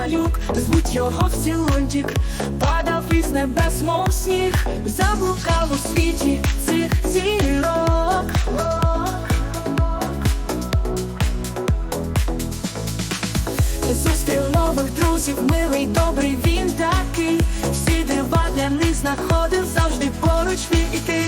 малюк, звуть його Всілунтік Падав із небес, мов сніг, заблукав у світі цих зірок. Зустрів нових друзів, милий, добрий він такий. Всі дива для них знаходив завжди поруч він і ти.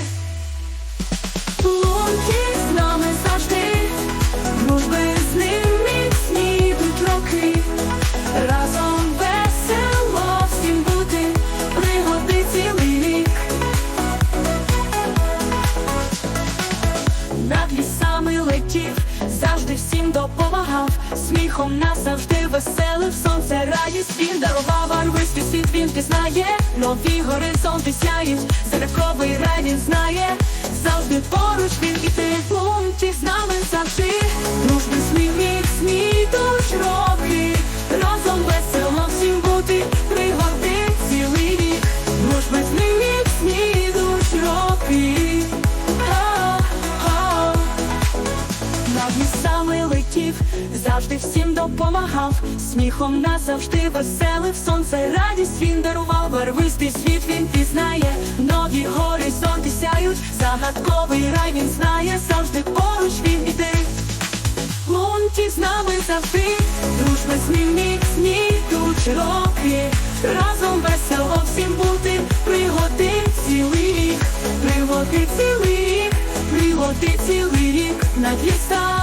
Всім допомагав, сміхом нас завжди веселив, сонце радість він дарував, барвистий світ він пізнає, нові горизонти сяють, зірковий рай він знає, завжди поруч він і ти пункті з нами завжди, дружби ним міцні йдуть роки, разом весело всім бути, пригоди цілий рік, дружби з ним міцні йдуть роки. Над містами летів, завжди всім допомагав, сміхом нас завжди веселив, сонце радість він дарував, барвистий світ він пізнає, нові горизонти сяють, загадковий рай він знає, завжди поруч він іде. Лунті з нами завжди, дружби з ним міцні йдуть роки, разом весело всім бути, пригоди цілий рік, пригоди цілий пригоди рік, лісами летів,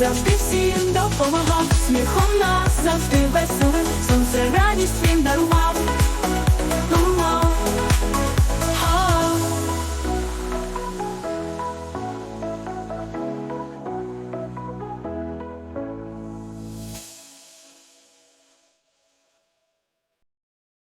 завжди всім допомагав, сміхом нас завжди веселив, сонце